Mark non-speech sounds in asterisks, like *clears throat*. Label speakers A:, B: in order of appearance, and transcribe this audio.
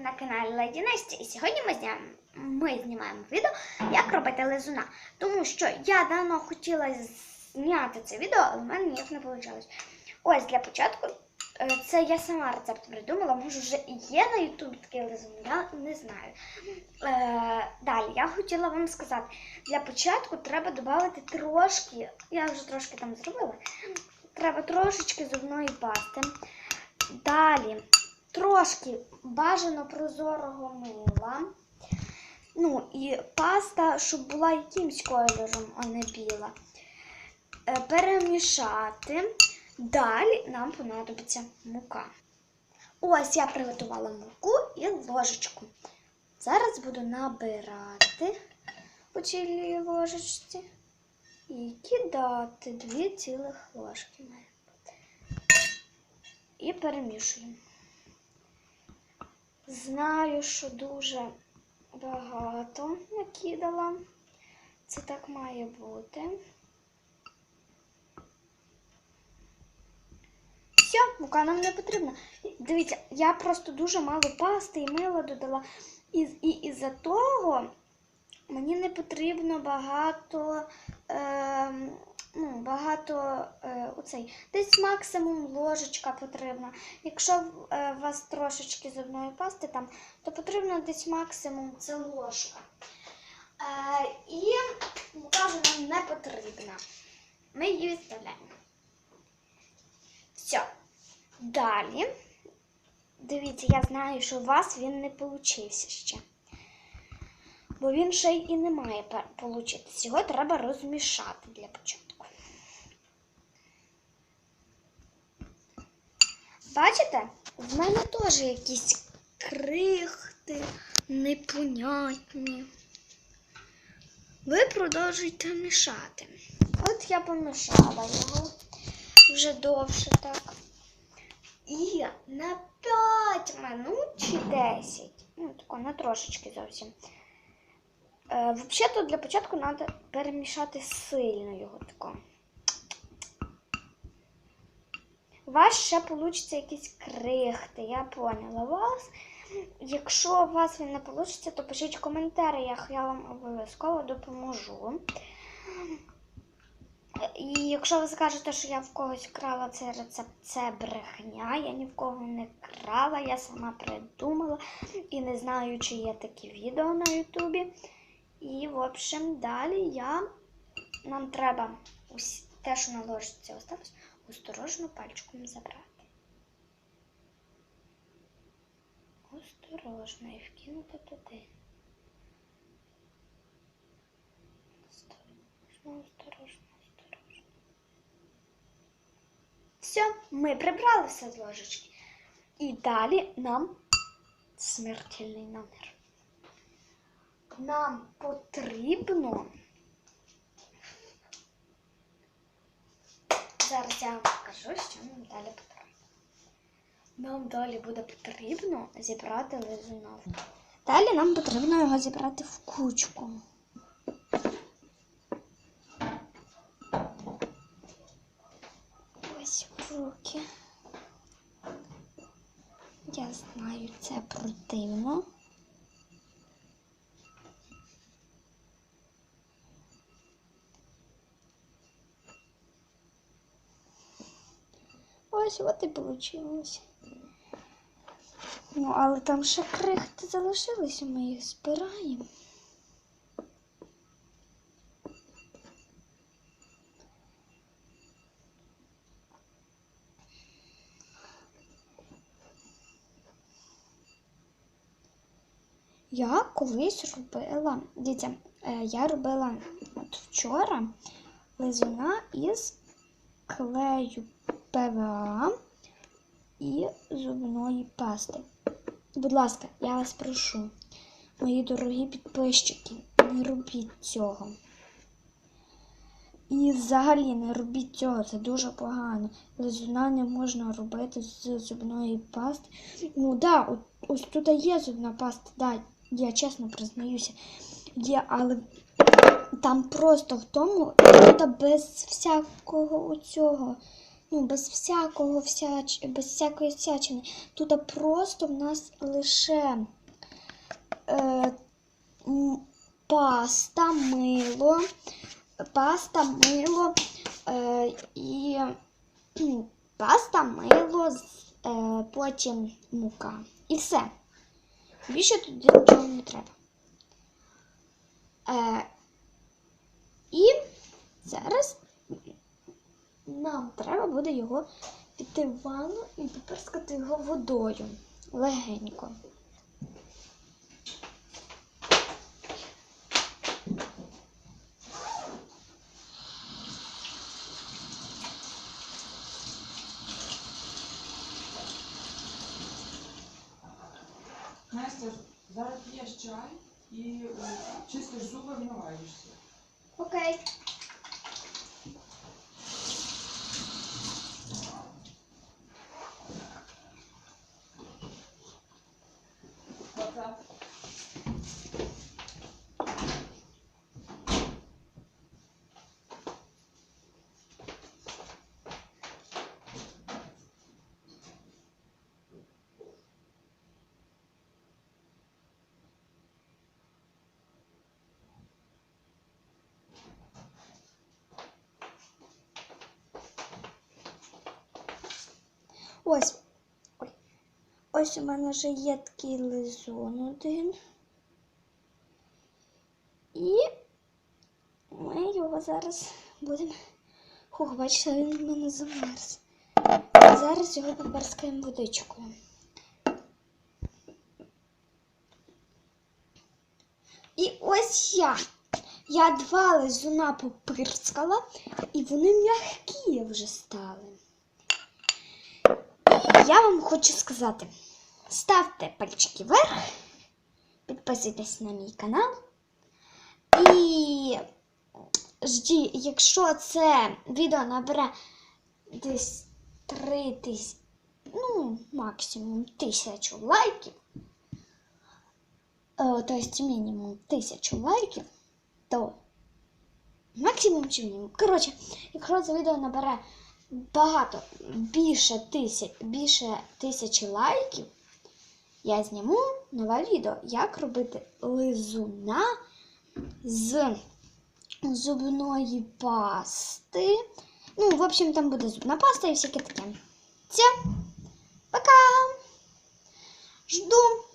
A: на каналі Леді Настя. І сьогодні ми знімаємо, ми знімаємо відео, як робити лизуна. Тому що я давно хотіла зняти це відео, але в мене ніяк не вийшло. Ось для початку, е, це я сама рецепт придумала, може вже є на ютубі такий лизун, я не знаю. Е, далі, я хотіла вам сказати, для початку треба додати трошки, я вже трошки там зробила, треба трошечки зубної пасти. Далі трошки бажано прозорого мила. Ну і паста, щоб була якимсь кольором, а не біла. Е, Перемішати. Далі нам понадобиться мука. Ось я приготувала муку і ложечку. Зараз буду набирати по цілій ложечці і кидати дві цілих ложки. І перемішуємо. Знаю, що дуже багато накидала. Це так має бути. Все, мука нам не потрібна. Дивіться, я просто дуже мало пасти і мила додала. І, і із-за того мені не потрібно багато. Е, ну, багато е, оцей. Десь максимум ложечка потрібна. Якщо е, у вас трошечки зубної пасти там, то потрібно десь максимум це ложка. Е, і мука нам не потрібна. Ми її відставляємо. Все. Далі. Дивіться, я знаю, що у вас він не получився ще. Бо він ще й і не має получитися. Його треба розмішати для початку. Бачите? В мене теж якісь крихти непонятні. Ви продовжуйте мішати. От я помішала його вже довше так. І на 5 минут чи 10, ну тако на трошечки зовсім. Е, Взагалі, для початку треба перемішати сильно його тако. У вас ще вийде якісь крихти, я поняла вас. Якщо у вас він не вийде, то пишіть в коментарях, я вам обов'язково допоможу. І якщо ви скажете, що я в когось крала цей рецепт, це брехня. Я ні в кого не крала, я сама придумала і не знаю, чи є такі відео на Ютубі. І, в общем, далі я... нам треба те, що на ложці осталось, осторожно пальчиком забрати. Осторожно і вкинути туди. Осторожно, осторожно, осторожно. Все, ми прибрали все з ложечки. І далі нам смертельний номер. Нам потрібно. Зараз я вам покажу, що нам далі потрібно. Нам далі буде потрібно зібрати лизунов. Далі нам потрібно його зібрати в кучку. Ось руки. Я знаю, це противно. Ось от і вийшло. Ну, але там ще крихти залишилися, ми їх збираємо. Я колись робила, дивіться, е, я робила от вчора лизуна із клею ПВА і зубної пасти. Будь ласка, я вас прошу, мої дорогі підписчики, не робіть цього. І взагалі не робіть цього, це дуже погано. Лизуна не можна робити з зубної пасти. Ну так, да, ось тут є зубна паста, да, я чесно признаюся, є, але там просто в тому, тут без всякого цього ну, без всякого всяч... без всякої всячини. Тут просто в нас лише е, паста, мило, паста, мило е, і *clears throat* паста, мило, е, потім мука. І все. Більше тут нічого не треба. Е, і зараз нам треба буде його піти в ванну і попирскати його водою легенько.
B: Настя, зараз п'єш чай і е, чистиш зуби, вмиваєшся.
A: Окей. Ось. Ось у мене вже є такий лизун один. І ми його зараз будемо. Хух, бачите, він в мене замерз. Зараз його поперскаємо водичкою. І ось я. Я два лизуна попирскала, і вони м'які вже стали. Я вам хочу сказати: ставте пальчики вверх, підписуйтесь на мій канал. І жді, якщо це відео набере десь 3 тисячі, ну, максимум тисячу лайків, е, тобто мінімум тисячу лайків, то максимум чи мінімум. Коротше, якщо це відео набере багато, більше тисяч, більше тисячі лайків, я зніму нове відео, як робити лизуна з зубної пасти. Ну, в общем, там буде зубна паста і всяке таке. Все, пока! Жду